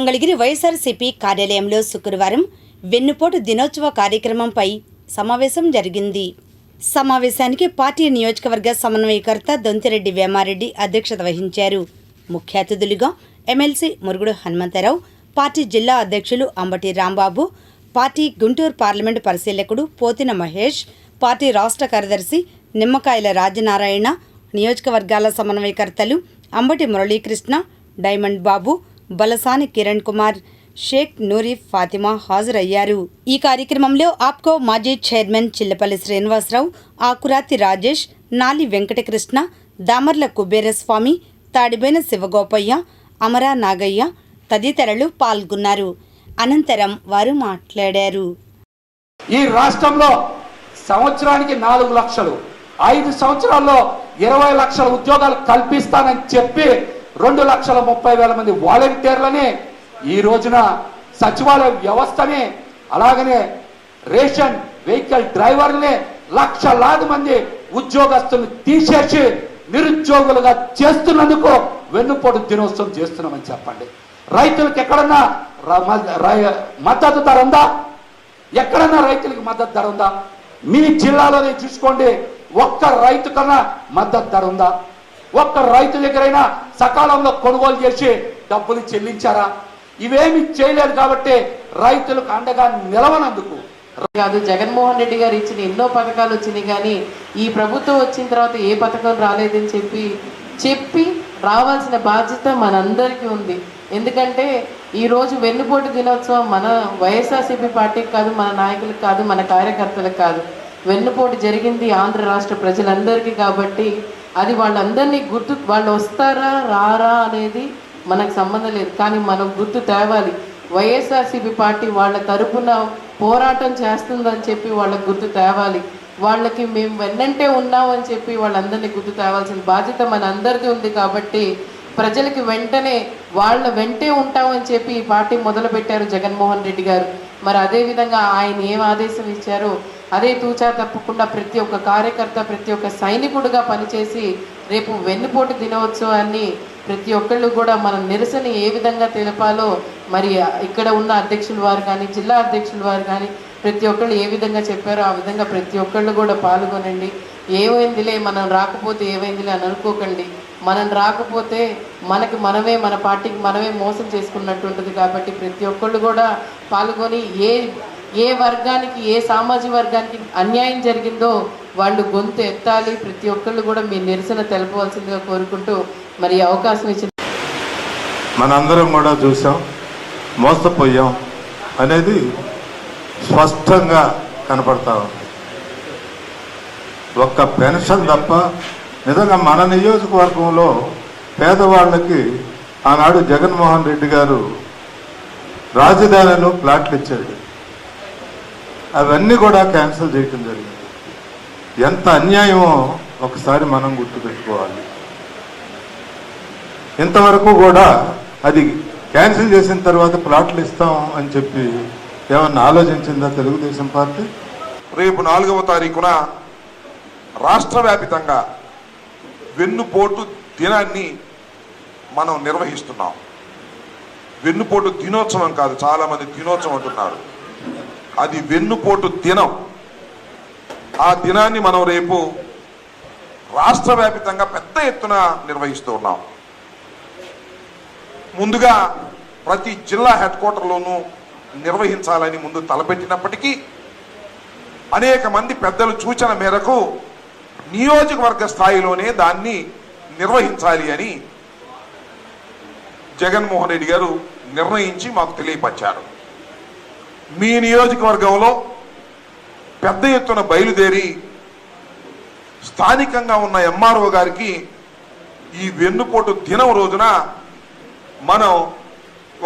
మంగళగిరి వైఎస్ఆర్సీపీ కార్యాలయంలో శుక్రవారం వెన్నుపోటు దినోత్సవ కార్యక్రమంపై సమావేశం జరిగింది. సమావేశానికి పార్టీ నియోజకవర్గ సమన్వయకర్త దొంతిరెడ్డి వేమారెడ్డి అధ్యక్షత వహించారు. ముఖ్య అతిథులుగా ఎమ్మెల్సీ మురుగుడు హనుమంతరావు పార్టీ జిల్లా అధ్యక్షులు అంబటి రాంబాబు పార్టీ గుంటూరు పార్లమెంటు పరిశీలకుడు పోతిన మహేష్ పార్టీ రాష్ట్ర కార్యదర్శి నిమ్మకాయల రాజనారాయణ నియోజకవర్గాల సమన్వయకర్తలు అంబటి మురళీకృష్ణ డైమండ్ బాబు బలసాని కిరణ్ కుమార్ షేక్ నూరి ఫాతిమా హాజరయ్యారు. ఈ కార్యక్రమంలో ఆప్కో మాజీ చైర్మన్ చిల్లపల్లి శ్రీనివాసరావు ఆకురాతి రాజేష్ నాలి వెంకటకృష్ణ దామర్ల కుబేరస్వామి తాడిబైన శివగోపయ్య అమరా నాగయ్య తదితరులు పాల్గొన్నారు. అనంతరం వారు మాట్లాడారు. ఈ రాష్ట్రంలో సంవత్సరానికి నాలుగు లక్షలు ఐదు సంవత్సరాల్లో ఇరవై లక్షల ఉద్యోగాలు కల్పిస్తానని చెప్పి రెండు లక్షల ముప్పై వేల మంది వాలంటీర్లని ఈ రోజున సచివాలయ వ్యవస్థని అలాగనే రేషన్ వెహికల్ డ్రైవర్ని లక్షలాది మంది ఉద్యోగస్తులను తీసేసి నిరుద్యోగులుగా చేస్తున్నందుకు వెన్నుపోటు దినోత్సవం చేస్తున్నామని చెప్పండి. రైతులకు ఎక్కడన్నా రై- మద్దతు ధర ఉందా? ఎక్కడన్నా రైతులకు మద్దతు ధర ఉందా? మీ జిల్లాలోనే చూసుకోండి ఒక్క రైతు కన్నా మద్దతు ధర ఉందా? ఒక్క రైతు దగ్గరైనా సకాలంలో కొనుగోలు చేసి డబ్బులు చెల్లించారా? ఇవేమి చేయలేదు కాబట్టి రైతులకు అండగా నిలవనందుకు. కాదు జగన్మోహన్ రెడ్డి గారు ఇచ్చిన ఎన్నో పథకాలు వచ్చినాయి కానీ ఈ ప్రభుత్వం వచ్చిన తర్వాత ఏ పథకం రాలేదని చెప్పి చెప్పి రావాల్సిన బాధ్యత మనందరికీ ఉంది. ఎందుకంటే ఈరోజు వెన్నుపోటు దినోత్సవం మన వైఎస్ఆర్సీపీ పార్టీకి కాదు మన నాయకులకు కాదు మన కార్యకర్తలకు కాదు. వెన్నుపోటు జరిగింది ఆంధ్ర రాష్ట్ర ప్రజలందరికీ కాబట్టి అది వాళ్ళందరినీ గుర్తు వాళ్ళు వస్తారా రారా అనేది మనకు సంబంధం లేదు. కానీ మనం గుర్తు తేవాలి. వైఎస్ఆర్సీపీ పార్టీ వాళ్ళ తరపున పోరాటం చేస్తుందని చెప్పి వాళ్ళకు గుర్తు తేవాలి. వాళ్ళకి మేము వెన్నంటే ఉన్నామని చెప్పి వాళ్ళందరినీ గుర్తు తేవాల్సిన బాధ్యత మన అందరిది ఉంది కాబట్టి ప్రజలకి వెంటనే వాళ్ళ వెంటే ఉంటామని చెప్పి ఈ పార్టీ మొదలుపెట్టారు జగన్మోహన్ రెడ్డి గారు. మరి అదే విధంగా ఆయన ఏం ఆదేశం ఇచ్చారో అదే తూచా తప్పకుండా ప్రతి ఒక్క కార్యకర్త ప్రతి ఒక్క సైనికుడుగా పనిచేసి రేపు వెన్నుపోటు దినోత్సవాన్ని ప్రతి ఒక్కళ్ళు కూడా మన నిరసన ఏ విధంగా తెలపాలో మరి ఇక్కడ ఉన్న అధ్యక్షుల వారు కానీ జిల్లా అధ్యక్షుల వారు కానీ ప్రతి ఒక్కళ్ళు ఏ విధంగా చెప్పారో ఆ విధంగా ప్రతి ఒక్కళ్ళు కూడా పాల్గొనండి. ఏమైందిలే మనం రాకపోతే ఏమైందిలే అని అనుకోకండి. మనం రాకపోతే మనకి మనమే మన పార్టీకి మనమే మోసం చేసుకున్నట్టు ఉంటుంది కాబట్టి ప్రతి ఒక్కళ్ళు కూడా పాల్గొని ఏ ఏ వర్గానికి ఏ సామాజిక వర్గానికి అన్యాయం జరిగిందో వాళ్ళు గొంతు ఎత్తాలి. ప్రతి ఒక్కళ్ళు కూడా మీ నిరసన తెలపవలసిందిగా కోరుకుంటూ మరి అవకాశం ఇచ్చిన మనందరం కూడా చూసాం మోసపోయాం అనేది స్పష్టంగా కనపడతా ఉంది. ఒక్క పెన్షన్ తప్ప నిజంగా మన నియోజకవర్గంలో పేదవాళ్ళకి ఆనాడు జగన్మోహన్ రెడ్డి గారు రాజధానిలో ప్లాట్లు ఇచ్చాడు. అవన్నీ కూడా క్యాన్సిల్ చేయటం జరిగింది. ఎంత అన్యాయమో ఒకసారి మనం గుర్తుపెట్టుకోవాలి. ఇంతవరకు కూడా అది క్యాన్సిల్ చేసిన తర్వాత ప్లాట్లు ఇస్తాం అని చెప్పి ఏమన్నా ఆలోచించిందా తెలుగుదేశం పార్టీ? రేపు నాలుగవ తారీఖున రాష్ట్ర వ్యాపితంగా వెన్నుపోటు దినాన్ని మనం నిర్వహిస్తున్నాం. వెన్నుపోటు దినోత్సవం కాదు చాలామంది దినోత్సవం అంటున్నారు. అది వెన్నుపోటు దినం. ఆ దినాన్ని మనం రేపు రాష్ట్ర వ్యాపితంగా పెద్ద ఎత్తున నిర్వహిస్తూ ఉన్నాం. ముందుగా ప్రతి జిల్లా హెడ్ క్వార్టర్లోనూ నిర్వహించాలని ముందు తలపెట్టినప్పటికీ అనేక మంది పెద్దలు సూచన మేరకు నియోజకవర్గ స్థాయిలోనే దాన్ని నిర్వహించాలి అని జగన్మోహన్ రెడ్డి గారు నిర్ణయించి మాకు తెలియపరిచారు. మీ నియోజకవర్గంలో పెద్ద ఎత్తున బయలుదేరి స్థానికంగా ఉన్న ఎంఆర్ఓ గారికి ఈ వెన్నుపోటు దినం రోజున మనం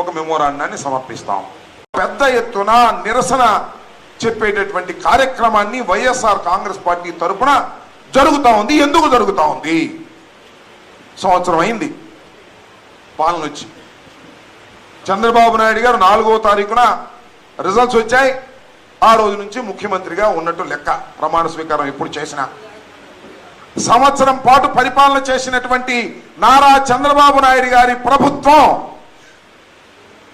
ఒక మెమోరాండాన్ని సమర్పిస్తాం. పెద్ద ఎత్తున నిరసన చెప్పేటటువంటి కార్యక్రమాన్ని వైఎస్ఆర్ కాంగ్రెస్ పార్టీ తరపున జరుగుతూ ఉంది. ఎందుకు జరుగుతూ ఉంది? సంవత్సరం అయింది. పాలన వచ్చి చంద్రబాబు నాయుడు గారు నాలుగో తారీఖున రిజల్ట్స్ వచ్చాయి. ఆ రోజు నుంచి ముఖ్యమంత్రిగా ఉన్నట్టు లెక్క ప్రమాణ స్వీకారం ఎప్పుడు చేసిన. సంవత్సరం పాటు పరిపాలన చేసినటువంటి నారా చంద్రబాబు నాయుడు గారి ప్రభుత్వం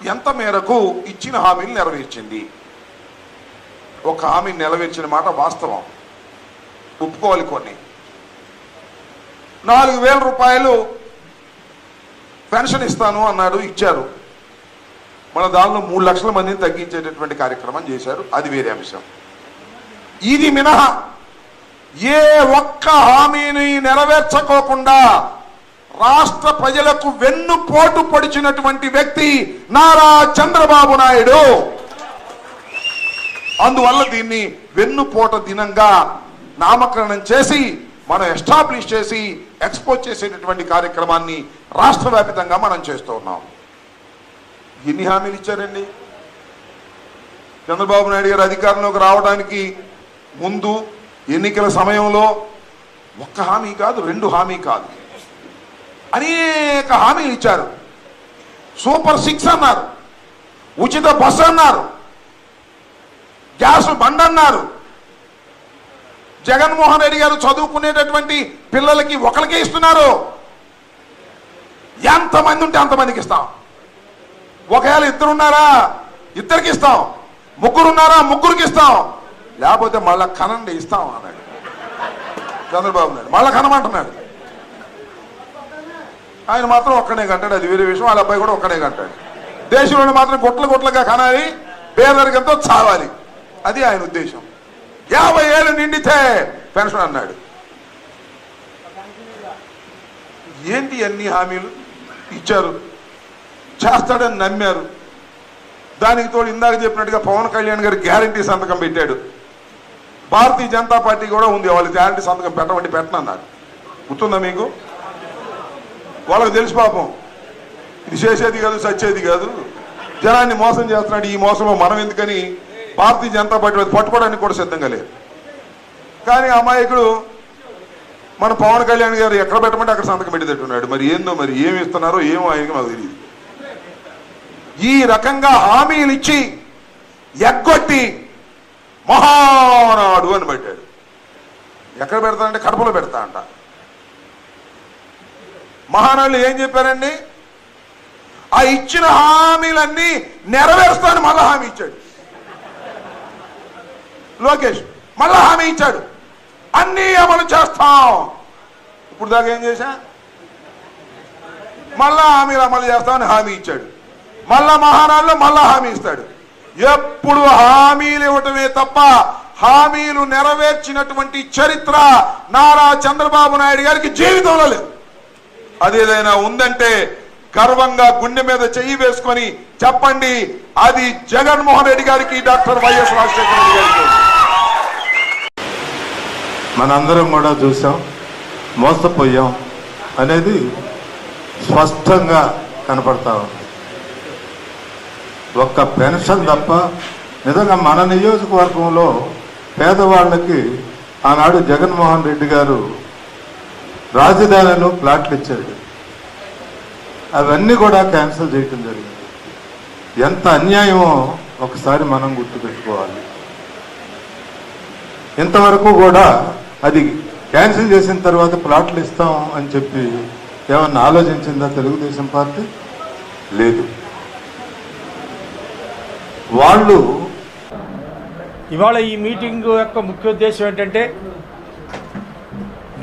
ఎంత మేరకు ఇచ్చిన హామీలు నెరవేర్చింది? ఒక హామీ నెరవేర్చిన మాట వాస్తవం. ఒప్పుకోవాలి కొన్ని. నాలుగు వేల రూపాయలు పెన్షన్ ఇస్తాను అన్నాడు ఇచ్చారు. మన దానిలో మూడు లక్షల మందిని తగ్గించేటటువంటి కార్యక్రమం చేశారు. అది వేరే అంశం. ఇది మినహా ఏ ఒక్క హామీని నెరవేర్చకోకుండా రాష్ట్ర ప్రజలకు వెన్నుపోటు పొడిచినటువంటి వ్యక్తి నారా చంద్రబాబు నాయుడు. అందువల్ల దీన్ని వెన్నుపోట దినంగా నామకరణం చేసి మనం ఎస్టాబ్లిష్ చేసి ఎక్స్పోజ్ చేసేటటువంటి కార్యక్రమాన్ని రాష్ట్ర వ్యాపితంగా మనం చేస్తూ ఉన్నాం. ఎన్ని హామీలు ఇచ్చారండి? చంద్రబాబు నాయుడు గారు అధికారంలోకి రావడానికి ముందు ఎన్నికల సమయంలో ఒక్క హామీ కాదు రెండు హామీ కాదు. అనేక హామీలు ఇచ్చారు. సూపర్ సిక్స్ అన్నారు. ఉచిత బస్సు అన్నారు. గ్యాస్ బండ్ అన్నారు. జగన్మోహన్ రెడ్డి గారు చదువుకునేటటువంటి పిల్లలకి ఒకరికే ఇస్తున్నారు. ఎంతమంది ఉంటే అంతమందికి ఇస్తాం. ఒకవేళ ఇద్దరు ఉన్నారా ఇద్దరికి ఇస్తాం ముగ్గురు ఉన్నారా ముగ్గురికి ఇస్తాం లేకపోతే మళ్ళా కనండి ఇస్తాం అన్నాడు. చంద్రబాబు నాయుడు. మళ్ళా కనమంటున్నాడు. ఆయన మాత్రం ఒక్కడే కంటాడు అది వేరే విషయం. వాళ్ళ అబ్బాయి కూడా ఒక్కడే కంటాడు. దేశంలో మాత్రం గుట్ల గుట్లగా కనాలి పేదరికంతో చావాలి. అది ఆయన ఉద్దేశం. యాభై ఏళ్ళు నిండితే పెన్షన్ అన్నాడు. ఏంటి అన్ని హామీలు? ఇచ్చారు. చేస్తాడని నమ్మారు. దానికి తోడు ఇందాక చెప్పినట్టుగా పవన్ కళ్యాణ్ గారు గ్యారంటీ సంతకం పెట్టాడు. భారతీయ జనతా పార్టీ కూడా ఉంది వాళ్ళు గ్యారంటీ సంతకం పెట్టమంటే పెట్టనన్నారు గుర్తుందా మీకు? వాళ్ళకి తెలుసు పాపం. ఇది చేసేది కాదు సచ్చేది కాదు. జనాన్ని మోసం చేస్తున్నాడు ఈ మోసంలో మనం ఎందుకని భారతీయ జనతా పార్టీ పట్టుకోవడానికి కూడా సిద్ధంగా లేదు కానీ అమాయకుడు మన పవన్ కళ్యాణ్ గారు ఎక్కడ పెట్టమంటే అక్కడ సంతకం పెట్టేటట్టున్నాడు. మరి ఏందో మరి ఏమి ఇస్తున్నారో ఏమో ఆయనకి మాకు తెలియదు. ఈ రకంగా హామీలు ఇచ్చి ఎగ్గొట్టి మహానాడు అని పెట్టాడు. ఎక్కడ పెడతానంటే కడపలో పెడతా అంట. మహానాడు ఏం చెప్పారండి? ఆ ఇచ్చిన హామీలన్నీ నెరవేరుస్తాను మళ్ళా హామీ ఇచ్చాడు. లోకేష్ మళ్ళా హామీ ఇచ్చాడు. అన్నీ అమలు చేస్తాం. ఇప్పుడు దాకా ఏం చేశా? మళ్ళా హామీలు అమలు చేస్తామని హామీ ఇచ్చాడు. మళ్ళా మహానాడులో మళ్ళా హామీ ఇస్తాడు. ఎప్పుడు హామీలు ఇవ్వటమే తప్ప హామీలు నెరవేర్చినటువంటి చరిత్ర నారా చంద్రబాబు నాయుడు గారికి జీవితంలో లేదు. అదేదైనా ఉందంటే గర్వంగా గుండె మీద చెయ్యి వేసుకొని చెప్పండి అది జగన్మోహన్ రెడ్డి గారికి డాక్టర్ వైఎస్ రాజశేఖర రెడ్డి గారికి మనందరం కూడా చూసాం మోసపోయాం అనేది స్పష్టంగా కనపడతా ఉంది. ఒక్క పెన్షన్ తప్ప నిజంగా మన నియోజకవర్గంలో పేదవాళ్ళకి ఆనాడు జగన్మోహన్ రెడ్డి గారు రాజధానిలో ప్లాట్లు ఇచ్చాడు. అవన్నీ కూడా క్యాన్సిల్ చేయటం జరిగింది. ఎంత అన్యాయమో ఒకసారి మనం గుర్తుపెట్టుకోవాలి. ఇంతవరకు కూడా అది క్యాన్సిల్ చేసిన తర్వాత ప్లాట్లు ఇస్తాం అని చెప్పి ఏమన్నా ఆలోచించిందా తెలుగుదేశం పార్టీ? లేదు. వాళ్ళు ఇవాళ ఈ మీటింగ్ యొక్క ముఖ్య ఉద్దేశం ఏంటంటే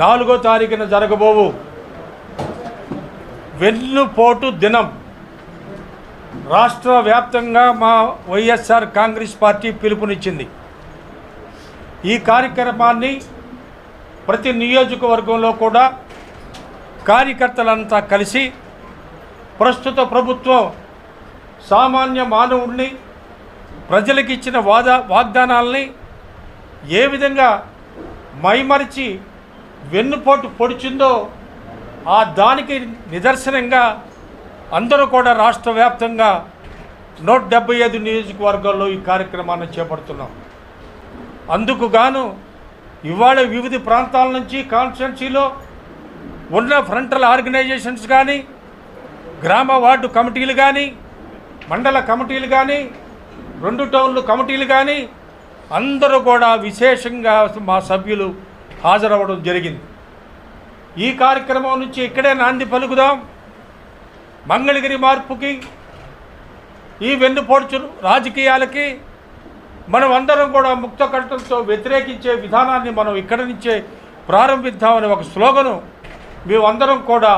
నాలుగో తారీఖున జరగబోవు వెన్నుపోటు దినం. రాష్ట్ర వ్యాప్తంగా మా వైఎస్ఆర్ కాంగ్రెస్ పార్టీ పిలుపునిచ్చింది. ఈ కార్యక్రమాన్ని ప్రతి నియోజకవర్గంలో కూడా కార్యకర్తలంతా కలిసి ప్రస్తుత ప్రభుత్వం సామాన్య మానవుడిని ప్రజలకు ఇచ్చిన వాదా వాగ్దానాలని ఏ విధంగా మైమరిచి వెన్నుపోటు పొడిచిందో ఆ దానికి నిదర్శనంగా అందరూ కూడా రాష్ట్ర వ్యాప్తంగా నూట డెబ్బై ఐదు నియోజకవర్గాల్లో ఈ కార్యక్రమాన్ని చేపడుతున్నాం. అందుకు గాను ఇవాళ వివిధ ప్రాంతాల నుంచి కాన్స్టిట్యున్సీలో ఉన్న ఫ్రంటల్ ఆర్గనైజేషన్స్ కానీ గ్రామ వార్డు కమిటీలు కానీ మండల కమిటీలు కానీ రెండు టౌన్లు కమిటీలు కానీ అందరూ కూడా విశేషంగా మా సభ్యులు హాజరవ్వడం జరిగింది. ఈ కార్యక్రమం నుంచి ఇక్కడే నాంది పలుకుదాం. మంగళగిరి మార్పుకి ఈ వెన్నుపోడ్చు రాజకీయాలకి మనం అందరం కూడా ముక్త కట్టడంతో వ్యతిరేకించే విధానాన్ని మనం ఇక్కడి నుంచే ప్రారంభిద్దామనే ఒక స్లోగను మేమందరం కూడా